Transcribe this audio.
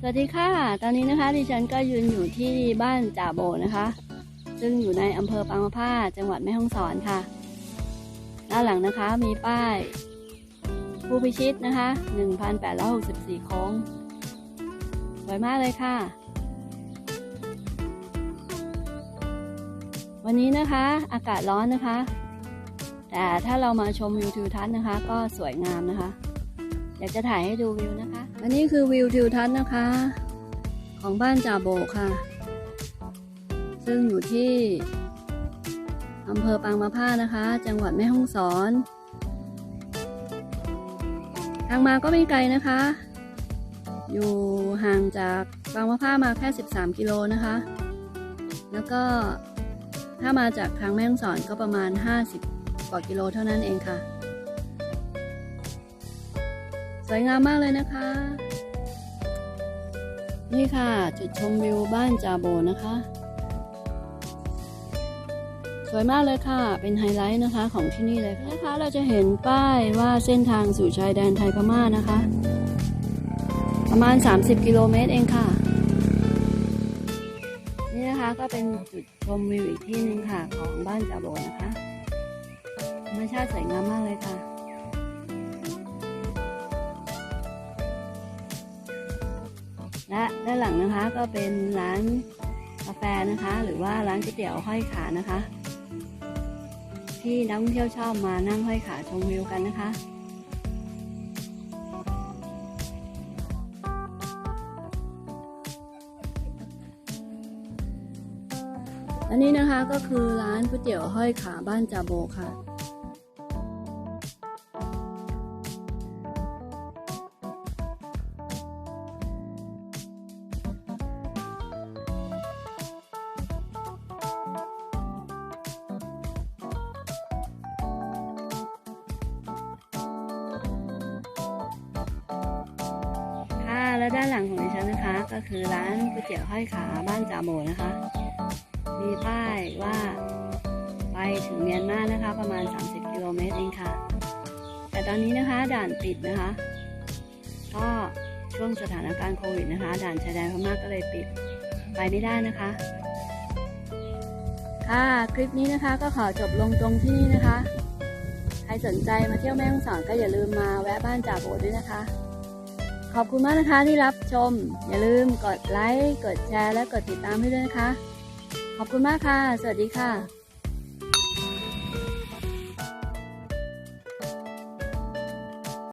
สวัสดีค่ะ ตอนนี้นะคะดิฉันก็ยืนอยู่ที่บ้านจ่าโบนะคะ ซึ่งอยู่ในอำเภอปางมะผ้าจังหวัดแม่ฮ่องสอนค่ะ ด้านหลังนะคะมีป้าย ผู้พิชิตนะคะ 1,864 โค้ง สวยมากเลยค่ะ วันนี้นะคะอากาศร้อนนะคะ แต่ถ้าเรามาชมวิวทิวทัศน์นะคะ ก็สวยงามนะคะ อยากจะถ่ายให้ดูวิวนะคะ อันนี้คือวิวทิวทัศน์นะคะ ของบ้านจ่าโบค่ะ ซึ่งอยู่ที่อำเภอปางมะผ้านะคะ จังหวัดแม่ฮ่องสอน ทางมาก็ไม่ไกลนะคะ อยู่ห่างจากบางมะผ้ามาแค่ 13 กิโลนะคะ แล้วก็ถ้ามาจากทางแม่ฮ่องสอนก็ประมาณ 50 กว่ากิโลเท่านั้นเองค่ะ สวยงามมากเลยนะคะ นี่ค่ะ จุดชมวิวบ้านจาโบนะคะ สวยมากเลยค่ะ เป็นไฮไลท์นะคะของที่นี่เลยนะคะ เราจะเห็นป้ายว่าเส้นทางสู่ชายแดนไทยพม่านะคะ ประมาณ 30 กิโลเมตรเองค่ะ นี่นะคะก็เป็นจุดชมวิวอีกที่หนึ่งค่ะ ของบ้านจาโบนะคะธรรมชาติสวยงามมากเลยค่ะ และด้านหลังนะคะก็เป็นร้านกาแฟนะคะ หรือว่าร้านก๋วยเตี๋ยวห้อยขานะคะ ที่นักท่องเที่ยวชอบมานั่งห้อยขาชมวิวกันนะคะอันนี้นะคะก็คือร้านก๋วยเตี๋ยวห้อยขาบ้านจาโบค่ะ ด้านหลังของดิฉันนะคะ ก็คือร้านก๋วยเตี๋ยวห้อยขาบ้านจ่าโบนะคะ มีป้ายว่าไปถึงเมียนมานะคะ ประมาณ 30 กิโลเมตรเองค่ะ แต่ตอนนี้นะคะด่านปิดนะคะ ก็ช่วงสถานการณ์โควิดนะคะ ด่านชายแดนพม่าก็เลยปิดไปไม่ได้นะคะ ค่ะคลิปนี้นะคะก็ขอจบลงตรงที่นี่นะคะ ใครสนใจมาเที่ยวแม่ฮ่องสอนก็อย่าลืมมาแวะบ้านจ่าโบด้วยนะคะ ขอบคุณมากนะคะที่รับชม อย่าลืมกดไลค์ กดแชร์ และกดติดตามให้ด้วยนะคะ ขอบคุณมากค่ะ สวัสดีค่ะ